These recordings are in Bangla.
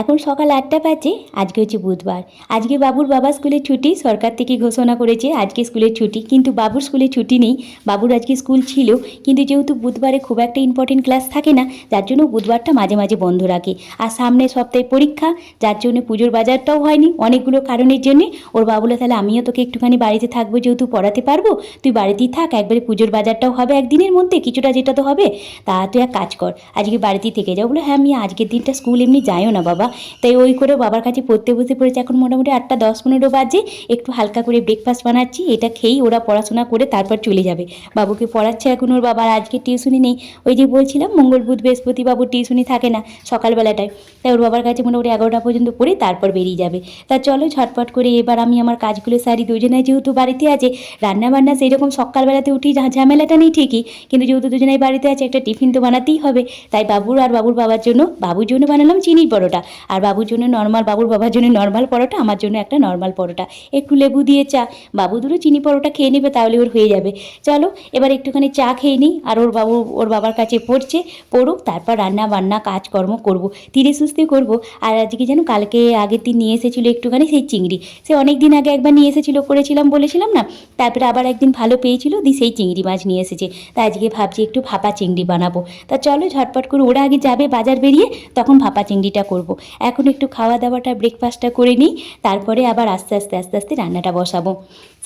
এখন সকাল আটটা বাজে, আজকে হচ্ছে বুধবার। আজকে বাবুর বাবা স্কুলে ছুটি, সরকার থেকে ঘোষণা করেছে আজকে স্কুলের ছুটি। কিন্তু বাবুর স্কুলে ছুটি নেই, বাবুর আজকে স্কুল ছিল। কিন্তু যেহেতু বুধবারে খুব একটা ইম্পর্টেন্ট ক্লাস থাকে না, যার জন্য বুধবারটা মাঝে মাঝে বন্ধ রাখে। আর সামনে সপ্তাহে পরীক্ষা, যার জন্য পুজোর বাজারটাও হয়নি অনেকগুলো কারণের জন্য। ওর বাবা বলে তাহলে আমিও তোকে একটুখানি বাড়িতে থাকব, যেহেতু পড়াতে পারব। তুই বাড়িতেই থাক, একবারে পুজোর বাজারটাও হবে একদিনের মধ্যে, কিছুটা যেটা তো হবে। তা তুই এক কাজ কর, আজকে বাড়িতেই থেকে যাও। বলে হ্যাঁ আমি আজকের দিনটা স্কুল এমনি যাইও না বাবা। তাই ওই করে বাবার কাছে পড়তে বসে পড়েছে। এখন মোটামুটি আটটা, দশ, পনেরো বাজে। একটু হালকা করে ব্রেকফাস্ট বানাচ্ছি। এটা খেয়েই ওরা পড়াশোনা করে তারপর চলে যাবে। বাবুকে পড়াচ্ছে এখন ওর বাবার আজকে টিউশনি নেই। ওই যে বলছিলাম, মঙ্গল, বুধ, বৃহস্পতি বাবুর টিউশনি থাকে না সকালবেলাটায়। তাই ওর বাবার কাছে মোটামুটি এগারোটা পর্যন্ত পড়ে তারপর বেরিয়ে যাবে। তা চলো ঝটপট করে এবার আমি আমার কাজগুলো সারি। দুজনে যেহেতু বাড়িতে আছে রান্না বান্না সেই রকম সকালবেলাতে উঠি ঝামেলাটা নেই ঠিকই। কিন্তু যেহেতু দুজনেই বাড়িতে আছে, একটা টিফিন তো বানাতেই হবে। তাই বাবুর আর বাবুর বাবার জন্য, বাবুর জন্য বানালাম চিনির পরোটা। আর বাবুর জন্য নর্মাল বাবুর বাবার জন্য নর্মাল পরোটা, আমার জন্য একটা নর্মাল পরোটা। একটু লেবু দিয়ে চা। বাবু দুটো চিনি পরোটা খেয়ে নেবে, তাহলে ওর হয়ে যাবে। চলো, এবার একটুখানি চা খেয়ে নিই, আর ওর বাবু, ওর বাবার কাছে পড়ছে, পড়ুক, তারপর রান্না বান্না, কাজকর্ম করব। ধীরে সুস্থে করব। আর আজকে যেন কালকে আগের দিন নিয়ে এসেছিল একটুখানি সেই চিংড়ি। সে অনেক দিন আগে একবার নিয়ে এসেছিল, করেছিলাম, বলেছিলাম না? তারপরে আবার একদিন ভালো পেয়েছিল দি সেই চিংড়ি মাছ নিয়ে এসেছে। তা আজকে ভাবছি একটু ভাপা চিংড়ি বানাবো। তা চলো, ঝটপট করে ওরা আগে যাবে বাজার বেরিয়ে, তখন ভাপা চিংড়িটা করব। এখন একটু খাওয়া দাওয়াটা ব্রেকফাস্টটা করে নিই, তারপরে আবার আস্তে আস্তে আস্তে আস্তে রান্নাটা বসাবো।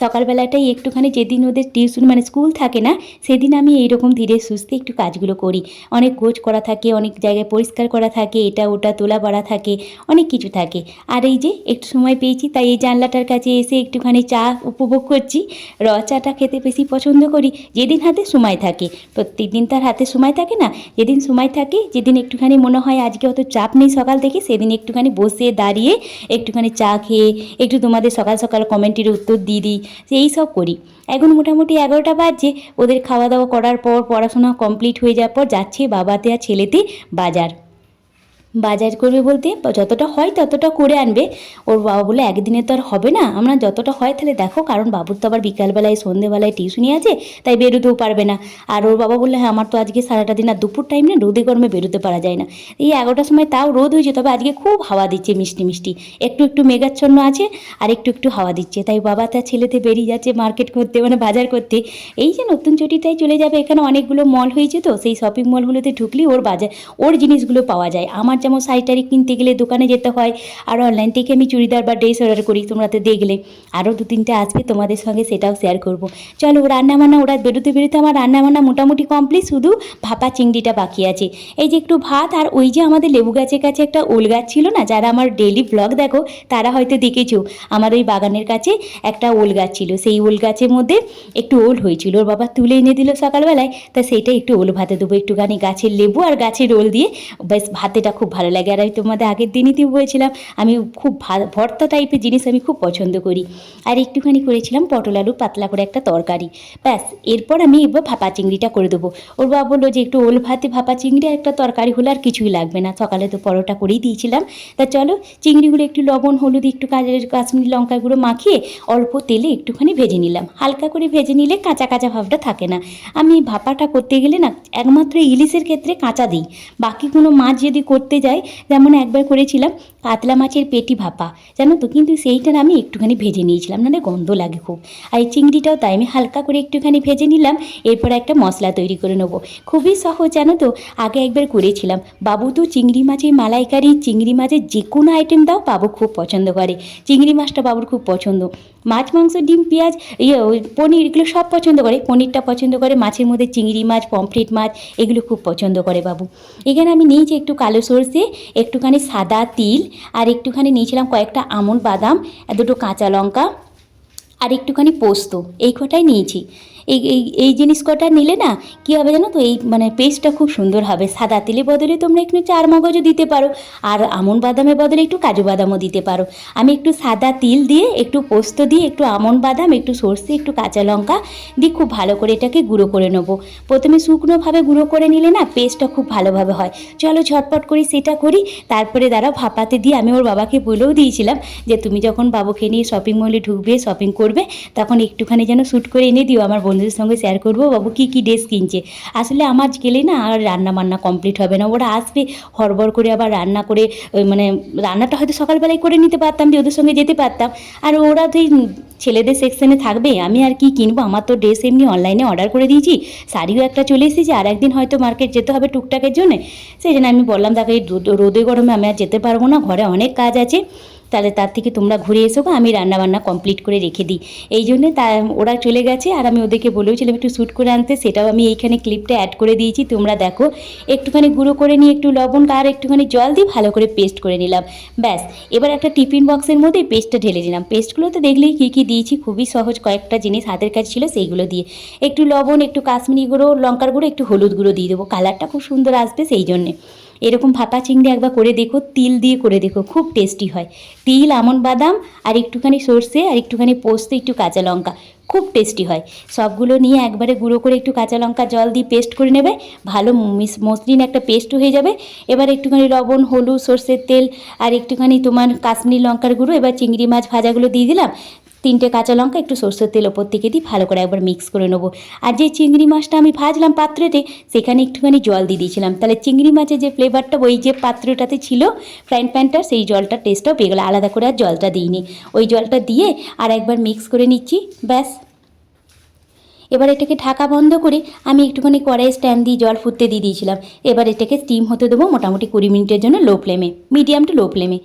সকালবেলাটাই একটুখানি যেদিন ওদের টিউশন মানে স্কুল থাকে না, সেদিন আমি এইরকম ধীরে সুস্থে একটু কাজগুলো করি। অনেক গোছ করা থাকে, অনেক জায়গায় পরিষ্কার করা থাকে, এটা, ওটা, তোলা পড়া থাকে, অনেক কিছু থাকে। আর এই যে একটু সময় পেয়েছি, তাই এই জানলাটার কাছে এসে একটুখানি চা উপভোগ করছি। র চাটা খেতে বেশি পছন্দ করি, যেদিন হাতে সময় থাকে। প্রত্যেক দিন তার হাতে সময় থাকে না, যেদিন সময় থাকে, যেদিন একটুখানি মনে হয় আজকে অত চাপ নেই সকাল থেকে সেদিন একটুখানি বসে দাঁড়িয়ে একটুখানি চা খেয়ে একটু তোমাদের সকাল সকাল কমেন্টের উত্তর দিয়ে দিই এই সব করি। এখন মোটামুটি এগারোটা বাজছে, ওদের খাওয়া দাওয়া করার পর, পড়াশোনা কমপ্লিট হয়ে যাওয়ার পর যাচ্ছে বাবাতে আর ছেলেতে বাজার। বাজার করবে বলতে যতটা হয় ততটা করে আনবে। ওর বাবা বলে একদিনে তো আর হবে না। আমরা যতটা হয় তাহলে দেখো, কারণ বাবুর তো আবার বিকালবেলায়, সন্ধেবেলায় টিউশনি আছে, তাই বেরোতেও পারবে না। আর ওর বাবা বললে হ্যাঁ আমার তো আজকে সারাটা দিন আর দুপুর টাইম না, রোদে গরমে বেরোতে পারা যায় না। এই এগারোটার সময় তাও রোদ হয়েছে, তবে আজকে খুব হাওয়া দিচ্ছে, মিষ্টি মিষ্টি। একটু একটু মেঘাচ্ছন্ন আছে, আর একটু একটু হাওয়া দিচ্ছে। তাই বাবা তার ছেলেতে বেরিয়ে যাচ্ছে মার্কেট করতে মানে বাজার করতে। এই যে নতুন চটিটাই চলে যাবে, এখানে অনেকগুলো মল হয়েছে তো, সেই শপিং মলগুলোতে ঢুকলেই ওর বাজার ওর জিনিসগুলো পাওয়া যায়। আমার যেমন শাড়ি টাড়ি কিনতে গেলে দোকানে যেতে হয়, আর অনলাইন থেকে আমি চুড়িদার বা ড্রেস অর্ডার করি, তোমরা তো দেখলে। আরও দু তিনটে আসবে তোমাদের সঙ্গে সেটাও শেয়ার করব। চলো রান্না বান্না ওরা বেরোতে বেরোতে আমার রান্না বান্না মোটামুটি কমপ্লিট শুধু ভাপা চিংড়িটা বাকি আছে। এই যে একটু ভাত, আর ওই যে আমাদের লেবু গাছের কাছে একটা ওল গাছ ছিল না, যারা আমার ডেলি ব্লগ দেখো, তারা হয়তো দেখেছ। আমার ওই বাগানের কাছে একটা ওল গাছ ছিল। সেই ওল গাছের মধ্যে একটু ওল হয়েছিল। ওর বাবা তুলে এনে দিল সকালবেলায়, তা সেইটা একটু ওল ভাতে দেবো। একটুখানি গাছের লেবু আর গাছের ওল দিয়ে বেশ ভাতেটা খুব ভালো লাগে আর আমি তোমাদের আগের দিনই তো বলেছিলাম, আমি খুব ভর্তা টাইপের জিনিস আমি খুব পছন্দ করি। আর একটুখানি করেছিলাম পটল আলু পাতলা করে একটা তরকারি। ব্যাস, এরপর আমি এবার ভাপা চিংড়িটা করে দেবো। ওর বাবা বলল যে একটু ওল ভাতে ভাপা চিংড়ি আর একটা তরকারি হলে আর কিছুই লাগবে না। সকালে তো পরোটা করেই দিয়েছিলাম। তা চলো, চিংড়িগুলো একটু লবণ, হলুদ, একটু কাজের কাশ্মীরি লঙ্কা গুঁড়ো মাখিয়ে অল্প তেলে একটুখানি ভেজে নিলাম। হালকা করে ভেজে নিলে কাঁচা কাঁচা ভাবটা থাকে না। আমি ভাপাটা করতে গেলে না একমাত্র ইলিশের ক্ষেত্রে কাঁচা দিই। বাকি কোনো মাছ যদি করতে যাই যেমন একবার করেছিলাম কাতলা মাছের পেটি ভাপা, জানো তো? কিন্তু সেইটার আমি একটুখানি ভেজে নিয়েছিলাম নাহলে গন্ধ লাগে খুব। আর এই চিংড়িটাও তাই, আমি হালকা করে একটুখানি ভেজে নিলাম, এরপর একটা মশলা তৈরি করে নেব। খুবই সহজ, জানো তো? আগে একবার করেছিলাম। বাবু তো চিংড়ি মাছের মালাইকারি, চিংড়ি মাছের যে কোনো আইটেম দাও বাবু খুব পছন্দ করে। চিংড়ি মাছটা বাবুর খুব পছন্দ। মাছ, মাংস, ডিম, পেঁয়াজ ইয়ে পনির, এগুলো সব পছন্দ করে। পনিরটা পছন্দ করে, মাছের মধ্যে চিংড়ি মাছ, পমফ্রেট মাছ, এগুলো খুব পছন্দ করে বাবু। এখানে আমি নিয়েছি একটু কালো সর্ষে, একটুখানি সাদা তিল, আর একটুখানি নিয়েছিলাম কয়েকটা আমন বাদাম, দুটো কাঁচা লঙ্কা, আর একটুখানি পোস্ত। এই কটাই নিয়েছি। এই এই এই জিনিস কটা নিলে না, কী হবে জানো তো? এই মানে পেস্টটা খুব সুন্দর হবে। সাদা তিলের বদলে তোমরা একটু চার মগজও দিতে পারো। আর আমন বাদামের বদলে একটু কাজু বাদামও দিতে পারো। আমি একটু সাদা তিল দিয়ে, একটু পোস্ত দিয়ে, একটু আমন বাদাম, একটু সর্ষে, একটু কাঁচা লঙ্কা দিয়ে খুব ভালো করে এটাকে গুঁড়ো করে নেব। প্রথমে শুকনোভাবে গুঁড়ো করে নিলে না পেস্টটা খুব ভালোভাবে হয়। চলো ঝটপট করি সেটা করি। তারপরে দাঁড়াও, ভাপাতে দিয়ে আমি ওর বাবাকে বলেও দিয়েছিলাম যে, তুমি যখন বাবুকে নিয়ে শপিং মলে ঢুকবে শপিং করবে, তখন একটুখানি যেন শ্যুট করে এনে দিও, আমার বন্ধুদের সঙ্গে শেয়ার করব। বাবু, কী কী ড্রেস কিনছে? আসলে আমার গেলে না আর রান্না বান্না কমপ্লিট হবে না। ওরা আসবে, হড়বড় করে আবার রান্না করে মানে রান্নাটা হয়তো সকালবেলায় করে নিতে পারতাম, যে ওদের সঙ্গে যেতে পারতাম। আর ওরা তো ছেলেদের সেকশনে থাকবে, আমি আর কি কিনবো? আমার তো ড্রেস এমনি অনলাইনে অর্ডার করে দিয়েছি। শাড়িও একটা চলে এসেছে, আর একদিন হয়তো মার্কেট যেতে হবে টুকটাকের জন্য। সেই জন্য আমি বললাম তাকে রোদে গরমে আমি আর যেতে পারব না, ঘরে অনেক কাজ আছে। তাহলে তার থেকে তোমরা ঘুরে এসো আমি রান্নাবান্না কমপ্লিট করে রেখে দিই। এই জন্যে তা, ওরা চলে গেছে আর আমি ওদেরকে বলেওছিলাম একটু শ্যুট করে আনতে, সেটাও আমি এইখানে ক্লিপটা অ্যাড করে দিয়েছি। তোমরা দেখো, একটুখানি গুঁড়ো করে নিয়ে একটু লবণ আর একটুখানি জল দিয়ে ভালো করে পেস্ট করে নিলাম। ব্যাস, এবার একটা টিফিন বক্সের মধ্যে পেস্টটা ঢেলে দিলাম। পেস্টগুলো তো দেখলেই কী কী দিয়েছি, খুবই সহজ কয়েকটা জিনিস হাতের কাছে ছিল সেইগুলো দিয়ে। একটু লবণ, একটু কাশ্মীরি গুঁড়ো, লঙ্কার গুঁড়ো, একটু হলুদ গুঁড়ো দিয়ে দেবো। কালারটা খুব সুন্দর আসবে সেই জন্যে। এরকম ফাঁপা চিংড়ি একবার করে দেখো, তিল দিয়ে করে দেখো, খুব টেস্টি হয়। তিল, আমন বাদাম আর একটুখানি সর্ষে আর একটুখানি পোস্ত, একটু কাঁচা লঙ্কা, খুব টেস্টি হয়। সবগুলো নিয়ে একবারে গুঁড়ো করে একটু কাঁচা লঙ্কা জল দিয়ে পেস্ট করে নেবে, ভালো মিস- মসৃণ একটা পেস্ট হয়ে যাবে। এবার একটুখানি লবণ, হলুদ, সর্ষের তেল আর একটুখানি তোমার কাশ্মীরি লঙ্কার গুঁড়ো, এবার চিংড়ি মাছ ভাজাগুলো দিয়ে দিলাম। তিনটে কাঁচা লঙ্কা, একটু সরষের তেল ওপর থেকে দিয়ে ভালো করে একবার মিক্স করে নেব। আর যে চিংড়ি মাছটা আমি ভাজলাম পাত্রেতে, সেখানে একটুখানি জল দিয়ে দিয়েছিলাম। তাহলে চিংড়ি মাছের যে ফ্লেভারটা ওই যে পাত্রটাতে ছিল ফ্রাইন প্যানটার সেই জলটার টেস্টটাও পেয়ে গেলো আলাদা করে আর জলটা দিইনি। ওই জলটা দিয়ে আর একবার মিক্স করে নিচ্ছি, ব্যাস। এবার এটাকে ঢাকা বন্ধ করে আমি একটুখানি কড়াই স্ট্যান্ড দিয়ে জল ফুটতে দিয়ে দিয়েছিলাম। এবার এটাকে স্টিম হতে দেবো মোটামুটি কুড়ি মিনিটের জন্য লো ফ্লেমে মিডিয়াম টু লো ফ্লেমে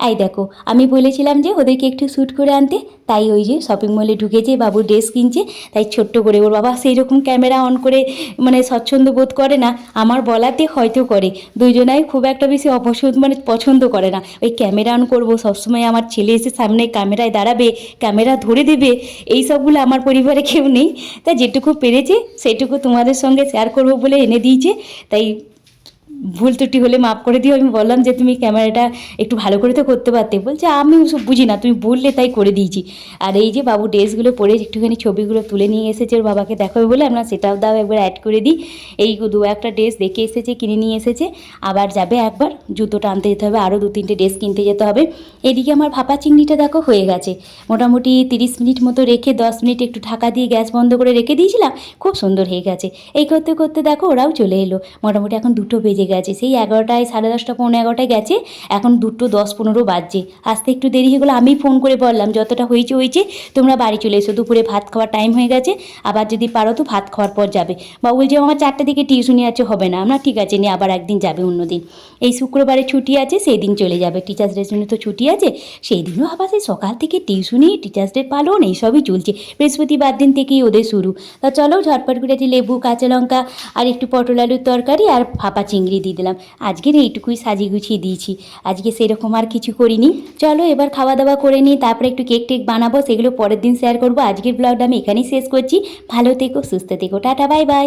এই দেখো, আমি বলেছিলাম যে ওদেরকে একটু শ্যুট করে আনতে, তাই ওই যে শপিং মলে ঢুকেছে, বাবু ড্রেস কিনছে, তাই ছোট্ট করে ওর বাবা সেই রকম ক্যামেরা অন করে মানে স্বচ্ছন্দ বোধ করে না, আমার বলাতে হয়তো করে। দুজনাই খুব একটা বেশি অপছন্দ মানে পছন্দ করে না। ওই ক্যামেরা অন করব, সবসময় আমার ছেলে এসে সামনে ক্যামেরায় দাঁড়াবে ক্যামেরা ধরে দেবে, এই সবগুলো আমার পরিবারে কেউ নেই। তাই যেটুকু পেরেছে, সেটুকু তোমাদের সঙ্গে শেয়ার করব বলে এনে দিয়েছে। তাই ভুল ত্রুটি হলে মাফ করে দিও। আমি বললাম যে, তুমি ক্যামেরাটা একটু ভালো করে তো করতে পারতে। বলছে, আমি ওসব বুঝি না, তুমি বললে তাই করে দিয়েছি। আর এই যে বাবু ড্রেসগুলো পরে একটুখানি ছবিগুলো তুলে নিয়ে এসেছে, ওর বাবাকে দেখাবে বলে, আমরা সেটাও দাও, একবার অ্যাড করে দিই। এই দু একটা ড্রেস দেখে এসেছে, কিনে নিয়ে এসেছে। আবার যাবে একবার, জুতোটা আনতে যেতে হবে, আরও দু তিনটে ড্রেস কিনতে যেতে হবে। এদিকে আমার ভাপা চিংড়িটা দেখো হয়ে গেছে। মোটামুটি তিরিশ মিনিট মতো রেখে, দশ মিনিট একটু ঢাকা দিয়ে গ্যাস বন্ধ করে রেখে দিয়েছিলাম, খুব সুন্দর হয়ে গেছে। এই করতে করতে দেখো, ওরাও চলে এলো। মোটামুটি এখন দুটো বেজে গেছে। সেই এগারোটায়, সাড়ে দশটা পনেরো এগারোটায় গেছে। এখন দুটো দশ পনেরো বাজছে। আসতে একটু দেরি হয়ে গেলো, আমি ফোন করে বললাম, যতটা হয়েছে হয়েছে, তোমরা বাড়ি চলে এসো। দুপুরে ভাত খাওয়ার টাইম হয়ে গেছে। আবার যদি পারো তো ভাত খাওয়ার পর যাবে। বা বলছে আমার চারটে দিকে টিউশনি আছে, হবে না। আমরা, ঠিক আছে নিয়ে আবার একদিন যাবে অন্যদিন এই শুক্রবারে ছুটি আছে, সেই দিন চলে যাবে। টিচার্স জন্য তো ছুটি আছে। সেই দিনও আবার সেই সকাল থেকে টিউশনি টিচার্স ডে পালন, এইসবই চলছে। বৃহস্পতিবার দিন থেকেই ওদের শুরু। তা চলো, ঝটপট করে লেবু, কাঁচা লঙ্কা, আর একটু পটল আলুর তরকারি, আর ফাঁপা চিংড়ি দিয়ে দিলাম। আজকের এইটুকুই সাজিয়ে গুছিয়ে দিয়েছি। আজকে সেরকম আর কিছু করিনি। চলো এবার খাওয়া দাওয়া করে নিই, তারপরে একটু কেক টেক বানাবো, সেগুলো পরের দিন শেয়ার করব। আজকের ব্লগটা আমি এখানেই শেষ করছি। ভালো থেকো, সুস্থ থেকো। Tata bye bye